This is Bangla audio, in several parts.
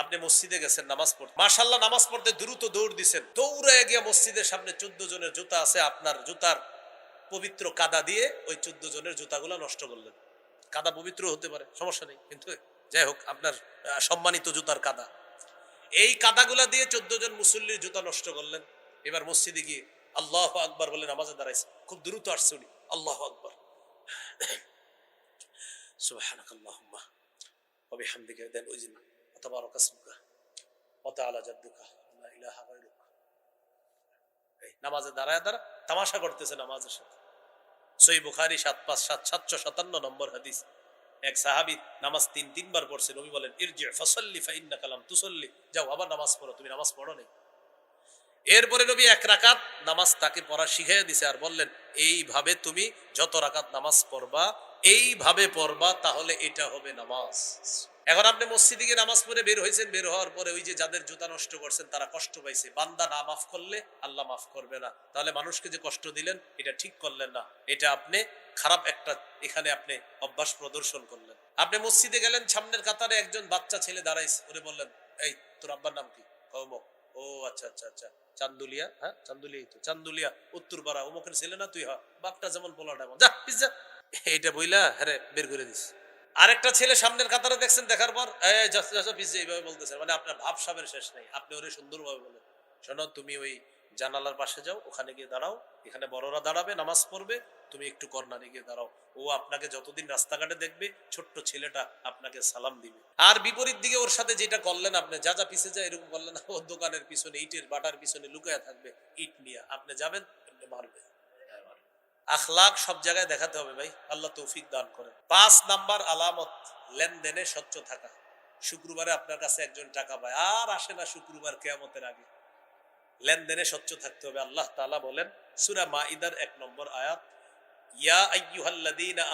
আপনি মসজিদে গেছেন, নামাজ পড়তে। মাশাল্লাহ নামাজ পড়তে দ্রুত দৌড় দিছেন। দৌড়ে গিয়ে মসজিদের সামনে চোদ্দ জনের জুতা আছে, আপনার জুতার পবিত্র কাদা দিয়ে ওই চোদ্দ জনের জুতাগুলো নষ্ট করলেন। কাদা পবিত্র হতে পারে, সমস্যা নেই, কিন্তু যাই হোক, আপনার সম্মানিত জুতার কাদা। এই কাদাগুলা দিয়ে চোদ্দ জন মুসল্লির জুতা নষ্ট করলেন। এবার মসজিদে গিয়ে আল্লাহ আকবর বলে নামাজে দাঁড়াইছে। খুব দ্রুত আসছে উনি। আল্লাহ আকবর। বিহামদিকা, দেন ওই যে وتبارك اسمك وتعالى جدك لا اله غيرك এই নামাজে দাঁড়ায় দাঁড়া তামাশা করতেছে নামাজের সাথে সই বুখারি সাত পাঁচ সাত সাতশো সাতান্ন নম্বর হাদিস এক সাহাবি নামাজ তিন তিনবার পড়ছে নবী বলেন ইরজি ফসল্লি ফাইন্না কালাম তুসল্লি যাও আবার নামাজ পড়ো তুমি নামাজ পড়ো নেই এরপরে নবী এক রাকাত নামাজ তাকে পড়া শিখাইয়া দিছে আর বললেন এইভাবে তুমি যত রাকাত নামাজ পড়বা এইভাবে পড়বা তাহলে এটা হবে নামাজ এখন আপনি মসজিদে গিয়ে নামাজ পড়ে বের হয়েছেন, বের হওয়ার পরে ওই যে যাদের জুতা নষ্ট করছেন তারা কষ্ট পাইছে। বান্দা না মাফ করলে আল্লাহ মাফ করবে না। তাহলে মানুষকে যে কষ্ট দিলেন, এটা ঠিক করলেন না। এটা আপনি খারাপ একটা, এখানে আপনি অভ্যাস প্রদর্শন করলেন। আপনি মসজিদে গেলেন, সামনের কাতারে একজন বাচ্চা ছেলে দাঁড়াইছে, ওরে বললেন, এই, তোর আব্বার নাম কি? অমুক ও আচ্ছা আচ্ছা আচ্ছা চান্দুলিয়া। হ্যাঁ চান্দুলিয়াই তো, চান্দুলিয়া, উত্তরপাড়া। অমুকের ছেলে না তুই হ বাপটা যেমন পোলাটা। যা, পিজ্জা। এইটা বইলা হ্যাঁ বের করে দিস। আরেকটা ছেলে সামনের কাতারে দেখছেন, দেখার পর এইভাবে বলতেছে। মানে আপনার ভাব সাবের শেষ নেই। আপনি ওরে সুন্দরভাবে বলেন, শোনো, তুমি ওই জানালার পাশে যাও, ওখানে গিয়ে দাঁড়াও। এখানে বড়রা দাঁড়াবে, নামাজ পড়বে, তুমি একটু কর্নারে গিয়ে দাঁড়াও। ও আপনাকে যতদিন রাস্তাঘাটে দেখবে, ছোট্ট ছেলেটা আপনাকে সালাম দিবে। আর বিপরীত দিকে ওর সাথে যেটা করলেন আপনি, যা যা পিছে যায় এরকম করলেন ওর দোকানের পিছনে, ইটের বাটার পিছনে লুকায়া থাকবে, ইট নিয়ে। আপনি যাবেন মারবে। আখলাক সব জায়গায় দেখাতে হবে ভাই, আল্লাহ তৌফিক দান করেন পাঁচ নাম্বার আলামত, লেনদেনে স্বচ্ছ থাকা। শুক্রবারে আপনার কাছে একজন টাকা পায়, আর আসে না শুক্রবার কেয়ামতের আগে। লেনদেনে স্বচ্ছ থাকতে হবে, আল্লাহ তাআলা বলেন, সূরা মাইদার এক নম্বর আয়াত, ইয়া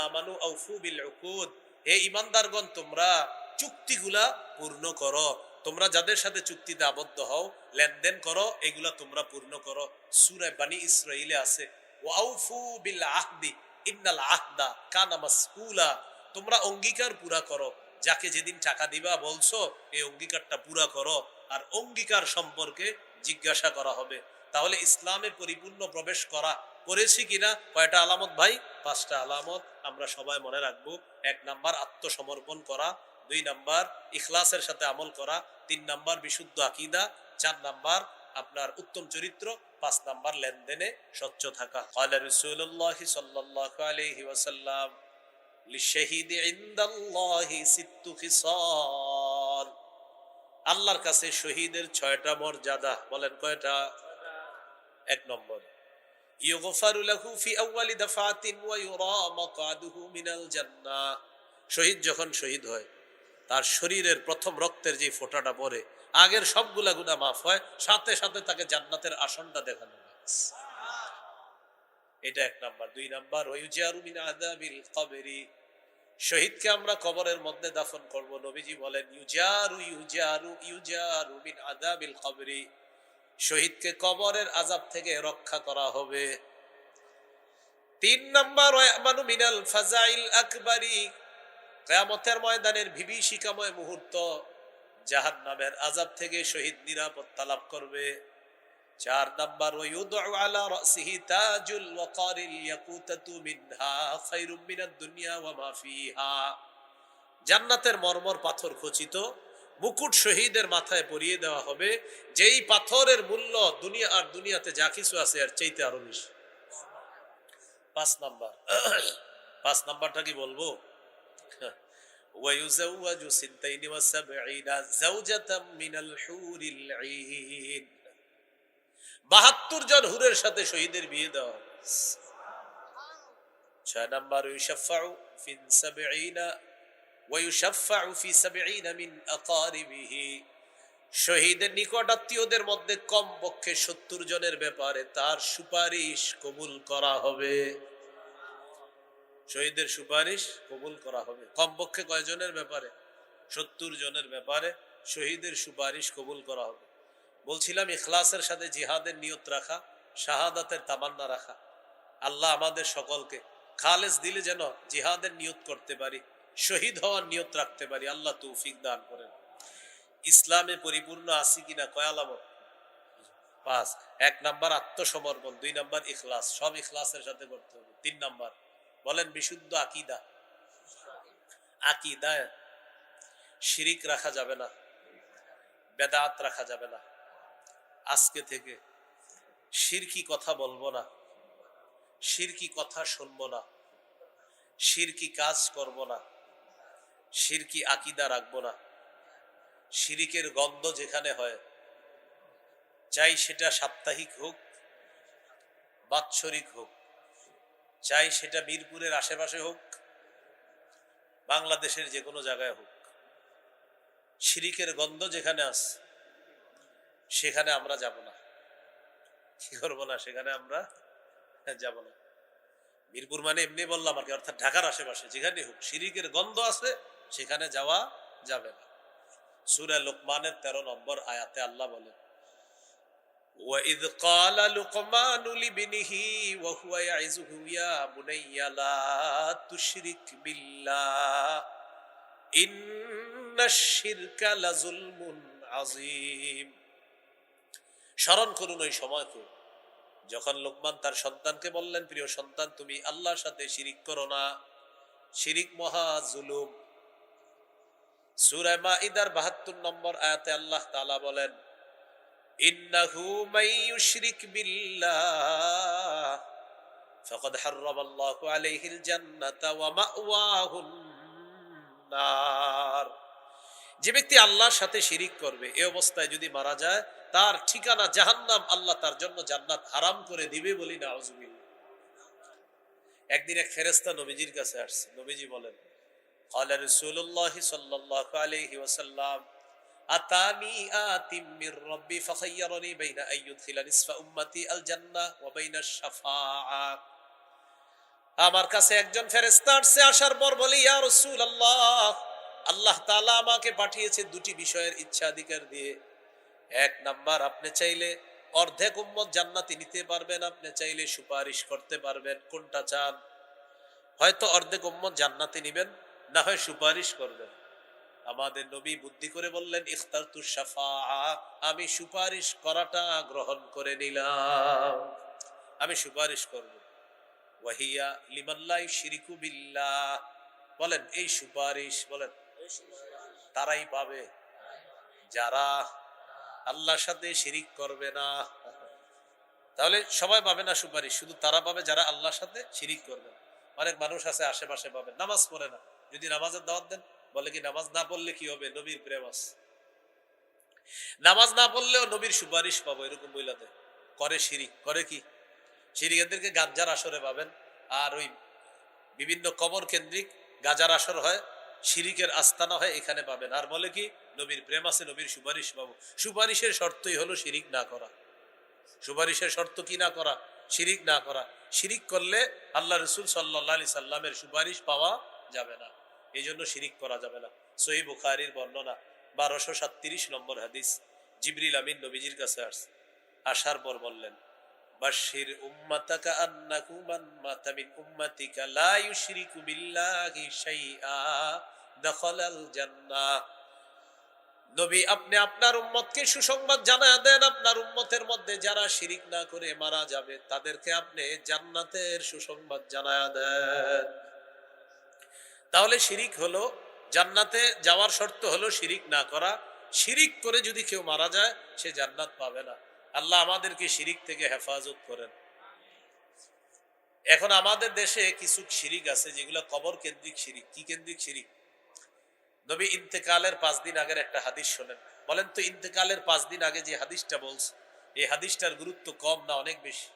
আমানু আউফু বিল উকুদ হে ঈমানদারগণ, তোমরা চুক্তিগুলা পূর্ণ করো। তোমরা যাদের সাথে চুক্তিতে আবদ্ধ হও, লেনদেন করো, এগুলা তোমরা পূর্ণ করো। সূরা বানি ইসরাইলে আছে তোমরা অঙ্গীকার পুরা করো। যাকে যেদিন টাকা দিবা বলছো, এই অঙ্গীকারটা পুরা করো। আর অঙ্গীকার সম্পর্কে জিজ্ঞাসা করা হবে। তাহলে ইসলামে পরিপূর্ণ প্রবেশ করা করেছি কিনা? কয়টা আলামত ভাই? পাঁচটা আলামত। আমরা সবাই মনে রাখব, এক নাম্বার আত্মসমর্পণ করা, দুই নাম্বার ইখলাসের সাথে আমল করা, তিন নাম্বার বিশুদ্ধ আকিদা, চার নাম্বার আপনার উত্তম চরিত্র, পাঁচ নাম্বার লেনদেনে স্বচ্ছ থাকা। রসুল্লাহ সাল্লাহ আলহি আল্লাহর কাছে শহীদের ছয়টা মর্যাদা, বলেন কয়টা? এক নম্বর শহীদ যখন শহীদ হয়, তার শরীরের প্রথম রক্তের যে ফোঁটাটা পড়ে আগের সবগুলা গুনাহ মাফ হয়, সাথে সাথে তাকে জান্নাতের আসনটা দেখানো এটা এক নাম্বার। দুই নাম্বার মিন শহীদকে আমরা কবরের মধ্যে দাফন করব। নবীজি বলেন, ইউজারু ইউজারু ইউজারু মিন আযাবিল কবরি। শহীদকে কবরের আজাব থেকে রক্ষা করা হবে। তিন নম্বর, ওয়ামানু মিনাল ফাজাইল আকবারি। কিয়ামতের ময়দানের বিভীষিকাময় মুহূর্ত। জাহান্নামের আজাব থেকে শহীদ নিরাপত্তা লাভ করবে। চার নাম্বার জান্নাতের মর্মর পাথর খচিত, মুকুট শহীদের মাথায় পরিয়ে দেওয়া হবে। যেই পাথরের মূল্য দুনিয়া আর দুনিয়াতে যা কিছু আছে আর চাইতে আরও বেশি। পাঁচ নাম্বার, পাঁচ নাম্বারটা কি বলব? ويزوج سنتين وسبعين زوجة من الحور العين বাহাত্তর জন হুরের সাথে শহীদের বিয়ে দেওয়া হবে। ছয় নাম্বার ইউশাফাউ ফিন সাবঈনা ওয়ায়ুশাফাউ ফি সাবঈনা মিন আকারিবিহি শহীদের নিকট আত্মীয়দের মধ্যে কম পক্ষে সত্তর জনের ব্যাপারে তার সুপারিশ কবুল করা হবে শহীদের সুপারিশ কবুল করা হবে। কমপক্ষে কয়জনের ব্যাপারে? সত্তর জনের ব্যাপারে শহীদের সুপারিশ কবুল করা হবে। বলছিলাম, ইখলাসের সাথে জিহাদের নিয়ত রাখা, শাহাদাতের তামান্না রাখা। আল্লাহ আমাদের সকলকে খালেস দিলে যেন জিহাদের নিয়ত করতে পারি, শহীদ হওয়ার নিয়ত রাখতে পারি, আল্লাহ তৌফিক দান করেন। ইসলামে পরিপূর্ণ আছি কিনা কয় আলামত? পাঁচ। এক নাম্বার আত্মসমর্পণ, দুই নাম্বার ইখলাস, সব ইখলাসের সাথে করতে হবে। তিন নাম্বার বলেন বিশুদ্ধ আকিদা। আকিদায় শিরিক রাখা যাবে না, বেদাত রাখা যাবে না। আজকে থেকে শিরকি কথা বলব না, শিরকি কথা শুনব না, শিরকি কাজ করব না, শিরকি আকিদা রাখব না। শিরিকের গন্ধ যেখানে হয়, চাই সেটা সাপ্তাহিক হোক, বাৎসরিক হোক। চাই সেটা মিরপুরের আশেপাশে হোক, বাংলাদেশের যে কোনো জায়গায় হোক। শিরিকের গন্ধ যেখানে আছে, সেখানে আমরা যাব না। কি করব না, সেখানে আমরা যাব না। মিরপুর মানে এমনি বললাম আর কি, অর্থাৎ ঢাকার আশেপাশে যেখানে হোক, শিরিকের গন্ধ আছে, সেখানে যাওয়া যাবে না। সুরা লোকমানের তেরো নম্বর আয়াতে আল্লাহ বলেন وإذ قال لقمان لابنه وهو يعزه يا بني لا تشرك بالله إن الشرك لظلم عظيم স্মরণ করুন ওই সময়কে যখন লোকমান তার সন্তানকে বললেন প্রিয় সন্তান তুমি আল্লাহর সাথে শিরিক করো না শিরিক মহা জুলুম সূরা মাইদার 72 নম্বর আয়াতে আল্লাহ তাআলা বলেন ইন্নাহু মান ইউশরিক বিল্লাহ ফাকাদ হাররাম আল্লাহু আলাইহিল জান্নাতা ওয়া মাওয়াহুন নার যে ব্যক্তি আল্লাহর সাথে শিরিক করবে এই অবস্থায় যদি মারা যায় তার ঠিকানা জাহান্নাম আল্লাহ তার জন্য জান্নাত হারাম করে দিবে বলি না একদিন এক ফেরেস্তা নবীজির কাছে আসছে নবীজি বলেন قال رسول الله صلى الله عليه وسلم আতানি আমার কাছে একজন আসছে, আসার পর আল্লাহ আমাকে পাঠিয়েছে দুটি বিষয়ের ইচ্ছা অধিকার দিয়ে। এক নাম্বার, আপনি চাইলে অর্ধেক উম্মত জান্নাতি নিতে পারবেন, আপনি চাইলে সুপারিশ করতে পারবেন, কোনটা চান? হয়তো অর্ধেক উম্মত জান্নাতি নিবেন, না হয় সুপারিশ করবেন। আমাদের নবী বুদ্ধি করে বললেন, ইখতার তু সাফা আমি সুপারিশ করাটা গ্রহণ করে নিলাম। আমি সুপারিশ করব। ওয়াহিয়া লিমাল্লাই শিরিকু বিল্লাহ। বলেন, এই সুপারিশ, বলেন, তারাই পাবে। যারা আল্লাহর সাথে শিরিক করবে না। তাহলে সবাই পাবে না সুপারিশ, শুধু তারা পাবে যারা আল্লাহর সাথে শিরিক করবে অনেক মানুষ আছে, আশেপাশে পাবে। নামাজ পড়ে না। যদি নামাজের দাওয়াত দেন বলে কি, নামাজ না পড়লে কি হবে? নবীর প্রেম আছে। নামাজ না পড়লেও নবীর সুপারিশ পাবো, এরকম বইলাতে করে শিরিক। করে কি? শিরিকেদেরকে গাঞ্জার আসরে পাবেন। আর ওই বিভিন্ন কবর কেন্দ্রিক গাজার আসর হয়, শিরিকের আস্তানা হয়, এখানে পাবেন। আর বলে কি, নবীর প্রেম আছে, নবীর সুপারিশ পাবো। সুপারিশের শর্তই হলো শিরিক না করা। সুপারিশের শর্ত কি না করা? শিরিক না করা। শিরিক করলে আল্লাহ রসুল সাল্লাহ আলি সাল্লামের সুপারিশ পাওয়া যাবে না। এই জন্য শিরিক করা যাবে না। সহি বুখারির বর্ণনা, বারোশো সাতত্রিশ নম্বর হাদিস। জিবরিল আমিন নবীজির কাছে আসার পর বললেন বাশির আপনি আপনার উম্মতকে সুসংবাদ জানায় দেন, আপনার উম্মতের মধ্যে যারা শিরিক না করে মারা যাবে, তাদেরকে আপনি জান্নাতের সুসংবাদ জানায় দেন। তাহলে শিরিক হলো, জান্নাতে যাওয়ার শর্ত হলো শিরিক না করা। শিরিক করে যদি কেউ মারা যায়, সে জান্নাত পাবে না। আল্লাহ আমাদেরকে শিরিক থেকে হেফাজত করেন। এখন আমাদের দেশে কিছু শিরিক আছে, যেগুলো কবর কেন্দ্রিক শিরিক। কি কেন্দ্রিক শিরিক? নবী ইন্তেকালের পাঁচ দিন আগের একটা হাদিস শোনেন। বলেন তো, ইন্তেকালের পাঁচ দিন আগে যে হাদিসটা বলছে, এই হাদিসটার গুরুত্ব কম না অনেক বেশি?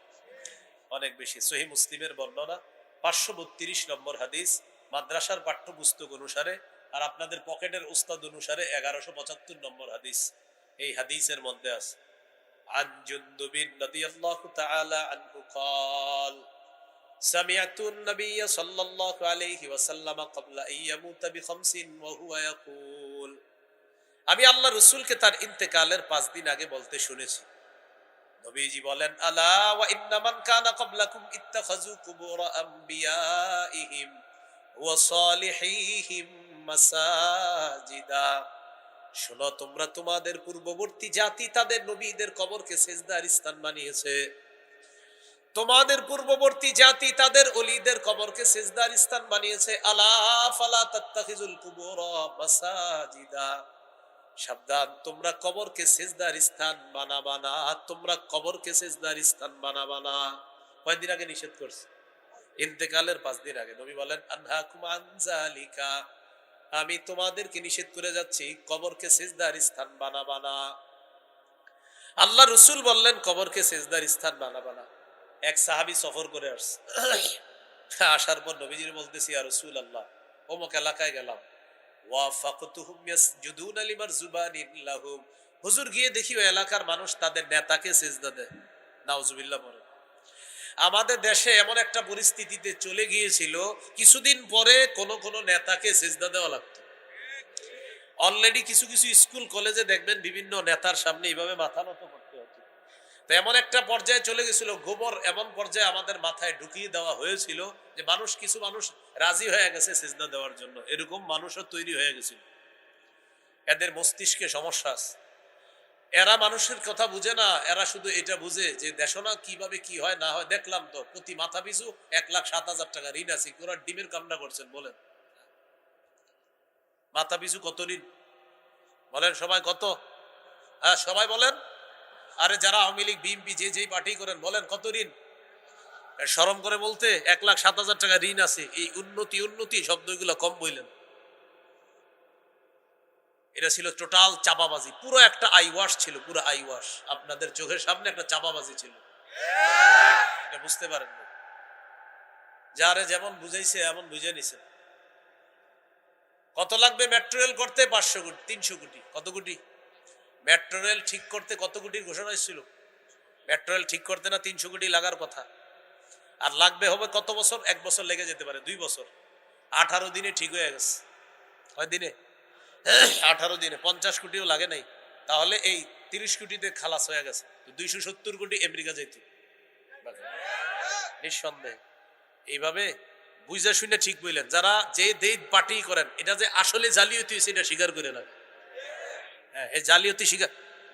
অনেক বেশি। সহি মুসলিমের বর্ণনা, পাঁচশো বত্রিশ নম্বর হাদিস মাদ্রাসার পাঠ্যপুস্তক অনুসারে আর আপনাদের পকেটের উস্তাদ অনুসারে এগারোশো পঁচাত্তর নম্বর হাদিস এই হাদিসের মধ্যে আছে عن جندب رضي الله تعالى عنه قال سمعت النبي صلى الله عليه وسلم قبل أن يموت بخمس وهو يقول আমি আল্লাহ রসুলকে তার ইন্তেকালের পাঁচ দিন আগে বলতে শুনেছি নবীজি বলেন আলা ওয়া ইন্না মান কানা ক্বাবলাকুম ইত্তাখাযু কুবুর আম্বিয়াইহিম ওয়া সালিহিহিম মাসাজিদা শোনো, তোমরা তোমাদের পূর্ববর্তী জাতি তাদের নবীদের কবরকে সেজদার স্থান বানিয়েছে। তোমাদের পূর্ববর্তী জাতি তাদের অলিদের কবরকে সেজদার স্থান বানিয়েছে। সাবধান, তোমরা কবরকে সেজদার স্থান বানাবা না। তোমরা কবরকে সেজদার স্থান বানাবা না। কয়দিন আগে নিষেধ করছে? ইন্তেকালের পাঁচ দিন আগে। নবী বলেন, আনহাকুম আমি তোমাদেরকে নিষেধ করে যাচ্ছি, কবরকে সেজদার স্থান বানাবা না। আল্লাহ রসুল বললেন, কবরকে সেজদার স্থান বানাবা না। এক সাহাবি সফর করে আসছে। আসার পর নবীজির বলতেছি আর রসুল আল্লাহ অমুক এলাকায় গেলাম। হুজুর গিয়ে দেখি ওই এলাকার মানুষ তাদের নেতাকে সেজদা দেয়। নাউজুবিল্লাহ আমাদের দেশে এমন একটা পরিস্থিতিতে চলে গিয়েছিল, কিছুদিন পরে কোন কোন নেতাকে সেজদা দেওয়া লাগতো। অলরেডি কিছু কিছু স্কুল, কলেজে দেখবেন বিভিন্ন নেতার সামনে এইভাবে মাথা নত করতে হতো তো এমন একটা পর্যায়ে চলে গেছিল, গোবর এমন পর্যায়ে আমাদের মাথায় ঢুকিয়ে দেওয়া হয়েছিল যে মানুষ, কিছু মানুষ রাজি হয়ে গেছে সেজদা দেওয়ার জন্য। এরকম মানুষও তৈরি হয়ে গেছিল। এদের মস্তিষ্কে সমস্যা আছে। এরা মানুষের কথা বুঝে না, এরা শুধু এটা বুঝে যে দেশনা কীভাবে কি হয়, না হয়। দেখলাম তো, প্রতি মাথা পিছু এক লাখ সাত হাজার টাকা ঋণ আছে। ওরা ডিমের কামনা করছেন, বলেন। মাথা পিছু কত ঋণ? বলেন, সবাই কত? হ্যাঁ সবাই বলেন। আরে যারা আওয়ামী লীগ, বিএনপি, যে যেই পার্টি করেন, বলেন, কত ঋণ? সরম করে বলতে এক লাখ সাত হাজার টাকা ঋণ আছে। এই উন্নতি উন্নতি শব্দগুলো কম বললেন। এটা ছিল টোটাল চাপাবাজি। পুরো একটা আইওয়াশ ছিল, পুরো আইওয়াশ। আপনাদের চোখের সামনে একটা চাপাবাজি ছিল। এটা বুঝতে পারেন না। যারে যেমন বুঝাইছে, এমন বুঝে নিছে। কত লাগবে মেট্রো রেল করতে? পাঁচশো কোটি, তিনশো কোটি। কত কোটি? মেট্রো রেল ঠিক করতে কত কোটির ঘোষণা ছিল মেট্রো রেল ঠিক করতে না তিনশো কোটি লাগার কথা? আর লাগবে হবে কত বছর? এক বছর লেগে যেতে পারে, দুই বছর। আঠারো দিনে ঠিক হয়ে গেছে। কয় দিনে আঠারো দিনে পঞ্চাশ কোটিও লাগে নাই। তাহলে এই তিরিশ কোটিতে খালাস হয়ে গেছে। দুইশো সত্তর কোটি আমেরিকা যাইত নিঃসন্দেহে। এইভাবে বুঝা শুনে ঠিক বললেন, যারা যে দেই পার্টি করেন, এটা যে আসলে জালিয়াতি হয়েছে, এটা স্বীকার করে না। হ্যাঁ জালিয়াতি স্বীকার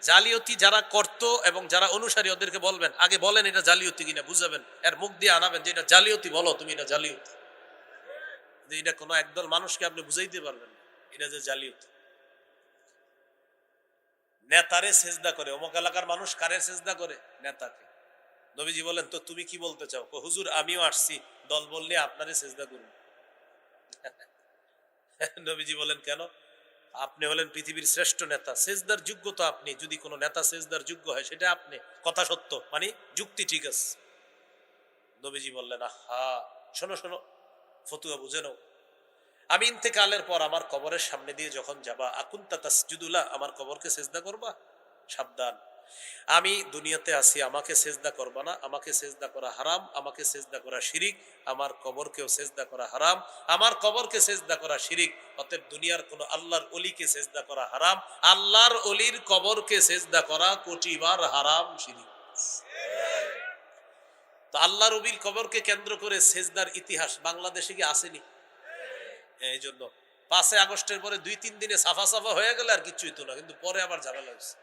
জালিয়াতি যারা করত এবং যারা অনুসারী, ওদেরকে বলবেন, আগে বলেন এটা জালিয়াতি কিনা, বুঝাবেন। এর মুখ দিয়ে আনাবেন যে এটা জালিয়াতি, বলো তুমি এটা জালিয়াতি। এটা কোনো একদল মানুষকে আপনি বুঝাইতে পারবেন এটা যে জালিয়াতি। নেতারে সেজদা করে। অমুক এলাকার মানুষ কারে সেজদা করে? নেতাকে। নবীজি বলেন, তো তুমি কি বলতে চাও? হুজুর, আমিও আসছি। দল বললে আপনারে সেজদা করুন নবীজি বলেন, কেন? আপনি হলেন পৃথিবীর শ্রেষ্ঠ নেতা। সেজদার যোগ্য তো আপনি। যদি কোনো নেতা সেজদার যোগ্য হয়, সেটা আপনি। কথা সত্য। মানে যুক্তি ঠিক আছে। নবীজি বললেন হা শোনো শোনো। ফতুয়া বুঝে নাও। আমি ইন্তেকালের পর আমার কবরের সামনে দিয়ে যখন যাবা, আকুন্তা তাসজুদুল্লাহ আমার কবরকে সেজদা করবা? সাবধান। আমি দুনিয়াতে আছি, আমাকে সেজদা করবা না। আমাকে সেজদা করা হারাম, আমাকে সেজদা করা শিরিক। আমার কবরকেও সেজদা করা হারাম। আমার কবরকে সেজদা করা শিরিক। অতএব দুনিয়ার কোন আল্লাহর অলিকে সেজদা করা হারাম। আল্লাহর অলির কবরকে সেজদা করা কোটিবার হারাম শিরিক। তো আল্লাহ রবির কবরকে কেন্দ্র করে সেজদার ইতিহাস বাংলাদেশে কি আসেনি? এই জন্য পাঁচই আগস্টের পরে দুই তিন দিনে সাফা সাফা হয়ে গেলে আর কিচ্ছু হইতো না, কিন্তু পরে আবার ঝামেলা হয়েছে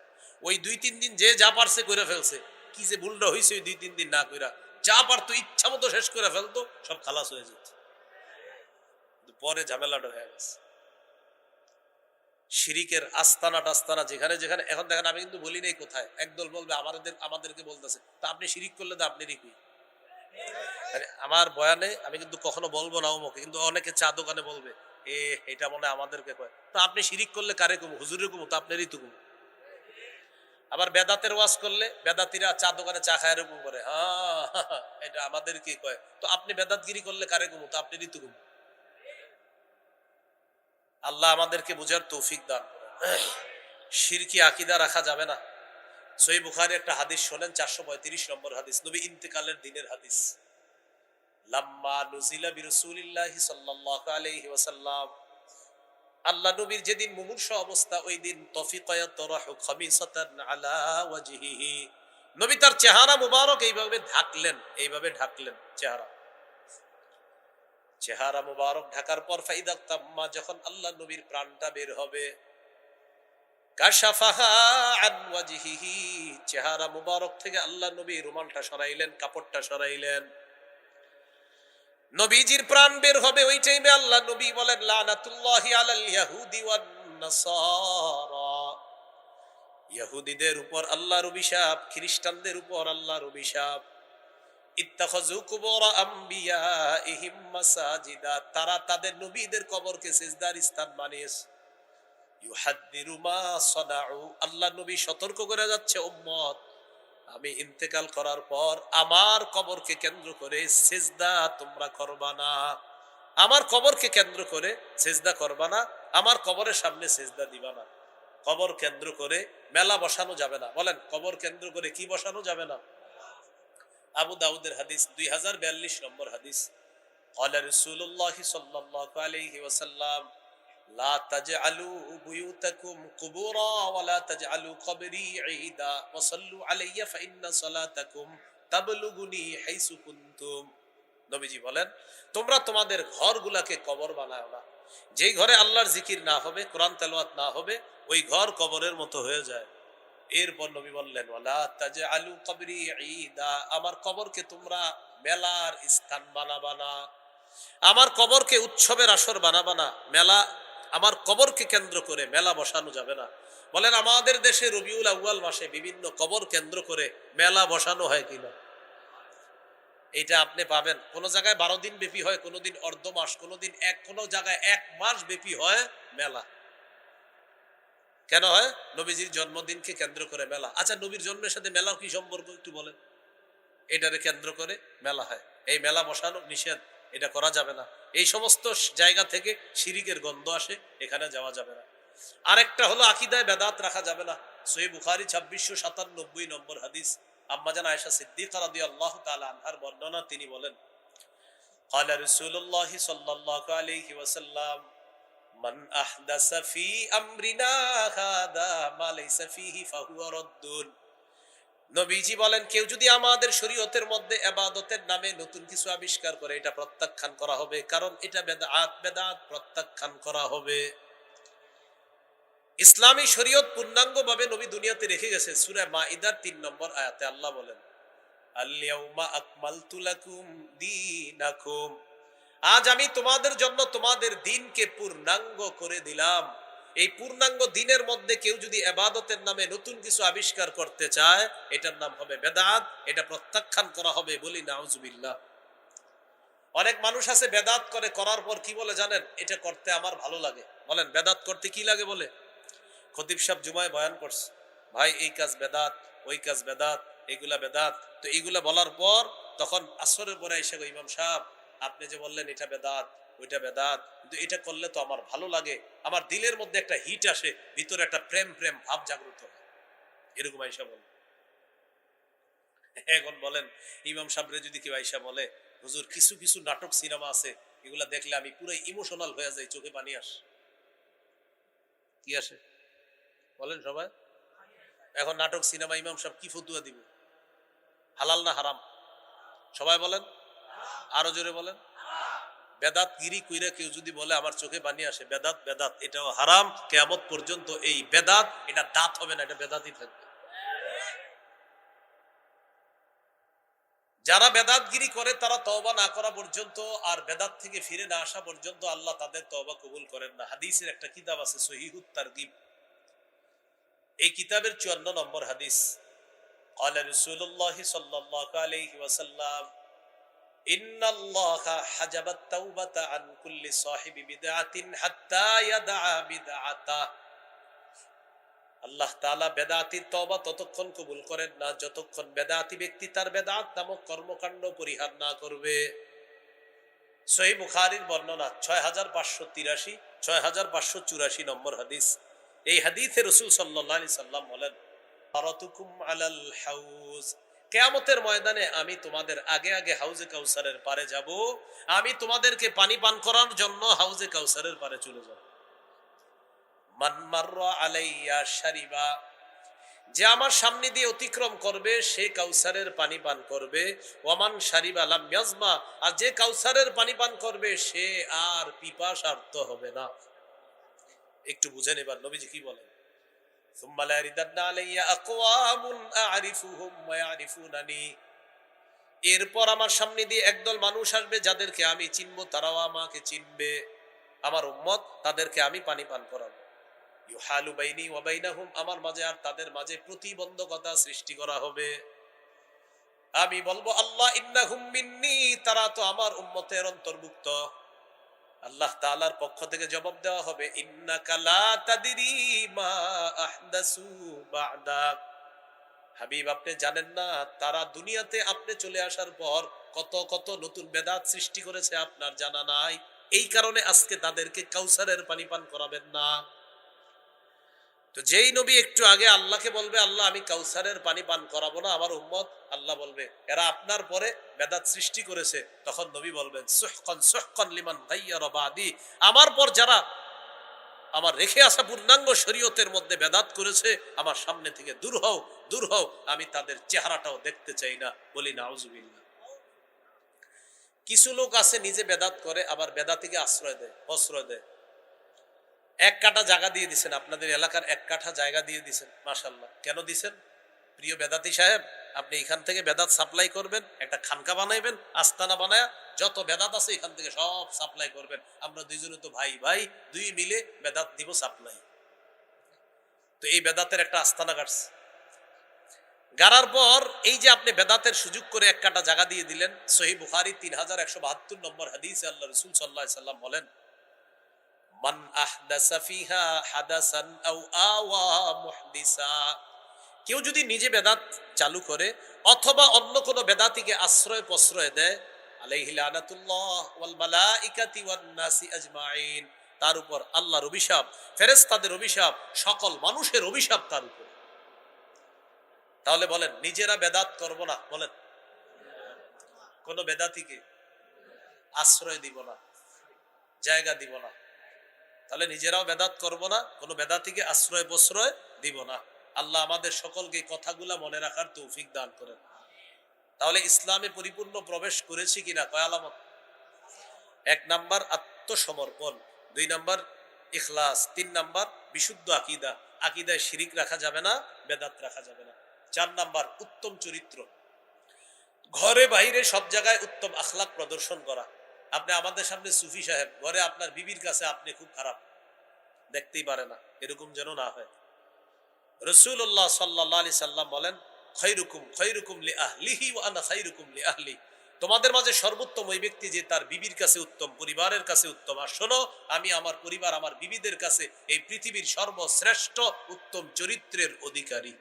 ওই দুই তিন দিন যে যা পারছে করে ফেলছে। কি যে ভুলটা হয়েছে ওই দুই তিন দিন না কইরা। যা পারতো, ইচ্ছা মতো শেষ করে ফেলতো, সব খালাস হয়ে যেত। পরে ঝামেলাটা হয়ে গেছে। শিরিকের আস্তানা টাস্তানা যেখানে যেখানে, এখন দেখেন আমি কিন্তু বলি নাই কোথায়। একদল বলবে, আমাদের, আমাদেরকে বলতেছে। তা আপনি শিরিক করলে তো আপনি রিকুই আমার বয়ানে আমি কিন্তু কখনো বলব না অমুকে কিন্তু অনেকে চা দোকানে বলবে, এ, এটা মনে আমাদেরকে কয়। তো আপনি শিরিক করলে কারে কমু? হুজুরে কমু? তো আপনারই তো কমু। আবার বেদাতের ওয়াজ করলে বেদাতিরা চা দোকানে চা খায় এরকম করে হ্যাঁ এটা আমাদের কি কয়? তো আপনি বেদাতগিরি করলে কারে কমু? তো আপনি ঋতু কমু। আল্লাহ আমাদেরকে বুঝার তৌফিক দান। শিরকি আকিদা রাখা যাবে না। সই বুখারি একটা হাদিস শোনেন, চারশো পঁয়ত্রিশ নম্বর হাদিস। নবী ইন্তেকালের দিনের হাদিস। লাম্মা আল্লাহ নবীর যেদিন মুমূর্ষ অবস্থা, ওই দিন নবী তার চেহারা মুবারক এইভাবে ঢাকলেন এইভাবে ঢাকলেন চেহারা। চেহারা মুবারক ঢাকার পর ফাইদা তাম্মা, যখন আল্লাহ নবীর প্রাণটা বের হবে চেহারা মুবারক থেকে আল্লাহ নবী রুমালটা সরাইলেন, কাপড়টা সরাইলেন। নবীজির প্রাণ বের হবে ওই টাইমে আল্লাহ নবী বলেন, লানাতুল্লাহি আলাল ইয়াহুদি ওয়ান নাসারা। ইহুদিদের উপর আল্লাহর অভিশাপ, খ্রিস্টানদের উপর আল্লাহর অভিশাপ। ইত্তাখাযু কুবুর আমবিয়াইহিম মাসাজিদা। তারা তাদের নবীদের কবরকে সিজদার স্থান বানিয়েছে। আল্লাহ নবী সতর্ক করে যাচ্ছে উম্মত আমি ইন্তেকাল করার পর আমার কবরকে কেন্দ্র করে সেজদা তোমরা করবা না আমার কবরকে কেন্দ্র করে সেজদা করবা না আমার কবরের সামনে সেজদা দিবা না কবর কেন্দ্র করে মেলা বসানো যাবে না বলেন কবর কেন্দ্র করে কি বসানো যাবে না আবু দাউদের হাদিস দুই হাজার বিয়াল্লিশ নম্বর হাদিস قال رسول الله صلى الله عليه وسلم لا تجعلوا بيوتكم قبورا ولا تجعلوا قبري عيدا وصلوا علي فإن صلاتكم تبلغني حيث كنتم নবীজি বলেন তোমরা তোমাদের ঘরগুলাকে কবর বানাও না যেই ঘরে আল্লাহর জিকির না হবে কোরআন তেলাওয়াত না হবে ওই ঘর কবরের মতো হয়ে যায় এরপর নবী বললেন ওয়ালা তাজআলু কবরি ঈদা আমার কবরকে তোমরা মেলার স্থান বানাবা না আমার কবরকে উৎসবের আসর বানাবা না মেলা আমার কবরকে কেন্দ্র করে মেলা বসানো যাবে না। বলেন, আমাদের দেশে রবিউল আউয়াল মাসে বিভিন্ন কবর কেন্দ্র করে মেলা বসানো হয় কিনা? এইটা আপনি পাবেন। কোন জায়গায় বারো দিন ব্যাপী হয় কোনোদিন অর্ধ মাস কোনোদিন এক, কোন জায়গায় এক মাস ব্যাপী হয় মেলা। কেন হয়? নবীজির জন্মদিনকে কেন্দ্র করে মেলা। আচ্ছা নবীর জন্মের সাথে মেলার কি সম্পর্ক একটু বলেন। এটারে কেন্দ্র করে মেলা হয়। এই মেলা বসানো নিষেধ। এটা করা যাবে না এই সমস্ত জায়গা থেকে শিরিকের গন্ধ আসে এখানে যাওয়া যাবে না আরেকটা হলো আকিদায় বেদাত রাখা যাবে না সহি বুখারি ছাব্বিশশো সাতানব্বই নম্বর হাদিস আম্মাজান আয়েশা সিদ্দিকা রাদিয়াল্লাহু তাআলা আনহার বর্ণনা তিনি বলেন قال رسول الله صلى الله عليه وسلم من أحدث في أمرنا هذا ما ليس فيه فهو رد নবীজি বলেন, কেউ যদি আমাদের শরীয়তের মধ্যে এবাদতের নামে নতুন কিছু আবিষ্কার করে, এটা প্রত্যাখ্যান করা হবে। কারণ এটা বেদাত বেদাত প্রত্যাখ্যান করা হবে। ইসলামী শরীয়ত পূর্ণাঙ্গ ভাবে নবী দুনিয়াতে রেখে গেছে, সূরা মাইদার তিন নম্বর আয়াতে আল্লাহ বলেন আজ আমি তোমাদের জন্য তোমাদের দিনকে পূর্ণাঙ্গ করে দিলাম। এই পূর্ণাঙ্গ দিনের মধ্যে কেউ যদি এবাদতের নামে নতুন কিছু আবিষ্কার করতে চায়, এটার নাম হবে বেদাত, এটা প্রত্যাখ্যান করা হবে বলি নাউজুবিল্লাহ। অনেক মানুষ আছে বেদাত করে, করার পর কি বলে জানেন? এটা করতে আমার ভালো লাগে। বলেন, বেদাত করতে কি লাগে বলে? খতিব সাহেব জুমায় বয়ান করছে, ভাই, এই কাজ বেদাত, ওই কাজ বেদাত, এগুলা বেদাত। তো এগুলা বলার পর তখন আসরের পরে এসে ইমাম সাহেব, আপনি যে বললেন এটা বেদাত ওইটা বেদাত। কিন্তু এটা করলে তো আমার ভালো লাগে। আমার দিলের মধ্যে একটা হিট আসে, ভিতরে একটা প্রেম প্রেম ভাব জাগ্রত হয়। এরকম আইসা বলে। এখন বলেন, ইমাম সাহেবরে যদি কেউ আইসা বলে, হুজুর, কিছু কিছু নাটক, সিনেমা আছে, এগুলা দেখলে আমি পুরো ইমোশনাল হয়ে যাই, চোখে পানি আসে। কি আসে? বলেন সবাই। এখন নাটক, সিনেমা, ইমাম সাহেব কি ফতুয়া দিব? হালাল না হারাম? সবাই বলেন? আরও জোরে বলেন। বেদাত গিরি কইরা কেউ যদি বলে আমার চোখে বানিয়ে আসে বেদাত বেদাত এটাও হারাম কেয়ামত পর্যন্ত এই বেদাত এটা দাঁত হবে না এটা বেদাতই থাকবে যারা বেদাতগিরি করে তারা তওবা না করা পর্যন্ত আর বেদাত থেকে ফিরে না আসা পর্যন্ত আল্লাহ তাদের তওবা কবুল করেন না হাদিসের একটা কিতাব আছে সহিহুত তারগিব এই কিতাবের চুয়ান্ন নম্বর হাদিস قال رسول الله صلى الله عليه وسلم আল্লাহ তাআলা বেদাতির তওবা ততক্ষণ কবুল করেন না, যতক্ষণ বেদাতি ব্যক্তি তার বেদাত নামক কর্মকাণ্ড পরিহার না করবে। সহি বুখারীর বর্ণনা ছয় হাজার পাঁচশো তিরাশি ছয় হাজার পাঁচশো চুরাশি নম্বর হাদিস। এই হাদিসে রসুল সাল্লাহ সাল্লাম বলেন আলাল হাউজ। কেয়ামতের ময়দানে আমি তোমাদের আগে আগে হাউজে কাউসারের পারে যাব। আমি তোমাদেরকে পানি পান করার জন্য হাউজে কাউসারের পারে চলে যাব। যে আমার সামনে দিয়ে অতিক্রম করবে, সে কাউসারের পানি পান করবে। ওমান শারিবা লাম আর যে কাউসারের পানি পান করবে, সে আর পিপাসার্থ হবে না। একটু বুঝে নেবার, নবীজি কি বলেন? ثم لا يردن علي أقوام أعرفهم ويعرفونني এরপর আমার সামনে দিয়ে একদল মানুষ আসবে যাদেরকে আমি চিনবো তারাও আমাকে চিনবে আমার উম্মত তাদেরকে আমি পানি পান করাবো ইউহালু বাইনি ওয়া বাইনাহুম আমার মাঝে আর তাদের মাঝে প্রতিবন্ধকতা সৃষ্টি করা হবে আমি বলবো আল্লাহ ইন্নাহুম মিন্নি তারা তো আমার উম্মতের অন্তর্ভুক্ত আল্লাহ তাআলার পক্ষ থেকে জবাব দেওয়া হবে হাবিব, আপনি জানেন না, তারা দুনিয়াতে আপনি চলে আসার পর কত কত নতুন বেদাত সৃষ্টি করেছে আপনার জানা নাই। এই কারণে আজকে তাদেরকে কাউসারের পানি পান করাবেন না। তো যেই নবী একটু আগে আল্লাহকে বলবে, আল্লাহ, আমি কাউসারের পানি পান করাবো না, আমার উম্মত, আল্লাহ বলবে, এরা আপনার পরে বেদাত সৃষ্টি করেছে। তখন নবী বলবেন, সুহকন সুহকন লিমান বাদি, আমার পর যারা আমার রেখে আসা পূর্ণাঙ্গ শরীয়তের মধ্যে বেদাত করেছে, আমার সামনে থেকে দূর হও দূর হও, আমি তাদের চেহারাটাও দেখতে চাই না। বলি না কিছু লোক আছে, নিজে বেদাত করে, আবার বেদাতিকে আশ্রয় দেয় প্রশ্রয় দেয়। এক কাঠা জায়গা দিয়ে দিছেন, আপনাদের এলাকার এক কাঠা জায়গা দিয়ে দিছেন মাশাল্লাহ কেন দিছেন? প্রিয় বেদাতি সাহেব, আপনি এখান থেকে বেদাত সাপ্লাই করবেন, একটা খানকা বানাইবেন, আস্তানা বানায়, যত বেদাত আছে এখান থেকে সব সাপ্লাই করবেন। আমরা দুইজনে তো ভাই ভাই, দুই মিলে বেদাত দিব সাপ্লাই। তো এই বেদাতের একটা আস্তানা কাটছে গাড়ার পর এই যে আপনি বেদাতের সুযোগ করে এক কাটা জায়গা দিয়ে দিলেন, সহি বুখারি তিন হাজার একশো বাহাত্তর নম্বর হাদিস আল্লাহ রসুল সাল্লাহ সাল্লাম বলেন মান আহদাসা ফিহা হাদাসান আও আওয়া মুহদিসা। কেউ যদি নিজে বেদাত চালু করে অথবা অন্য কোনো বেদাতিকে আশ্রয় প্রশ্রয় দেয়, আলাইহি লানাতুল্লাহ ওয়াল মালাইকাতি ওয়ান নাসি আজমাইন। তার উপর আল্লাহর অভিশাপ, ফেরেশতাদের অভিশাপ, সকল মানুষের অভিশাপ তার উপর। তাহলে বলেন, নিজেরা বেদাত করব না, বলেন। কোন বেদাতিকে আশ্রয় দিব না, জায়গা দিব না। তাহলে নিজেরাও বেদাত করব না, কোনো বেদাতিকে আশ্রয় প্রশ্রয় দিব না। আল্লাহ আমাদের সকলকে কথাগুলা মনে রাখার তৌফিক দান করেন। তাহলে ইসলামে পরিপূর্ণ প্রবেশ করেছি কিনা? কয় আলামত? এক নাম্বার, আত্মসমর্পণ। দুই নাম্বার, ইখলাস। তিন নাম্বার, বিশুদ্ধ আকিদা। আকিদায় শিরিক রাখা যাবে না, বেদাত রাখা যাবে না। চার নাম্বার, উত্তম চরিত্র। ঘরে বাইরে সব জায়গায় উত্তম আখলাক প্রদর্শন করা। আপনি আমাদের সামনে সুফি সাহেব, ঘরে আপনার বিবির কাছে আপনি খুব খারাপ। দেখতেই পারে না, এরকম যেন না হয়। রসুল্লাহ সাল্লাহ আলি সাল্লাম বলেন, খৈরুকুম খৈরুকুম লি আহলিহি আনা খৈরুকুম লি আহলি। তোমাদের মাঝে সর্বোত্তম ওই ব্যক্তি যে তার বিবির কাছে উত্তম, পরিবারের কাছে উত্তম। আর শোনো, আমি আমার পরিবার আমার বিবিদের কাছে এই পৃথিবীর সর্বশ্রেষ্ঠ উত্তম চরিত্রের অধিকারী।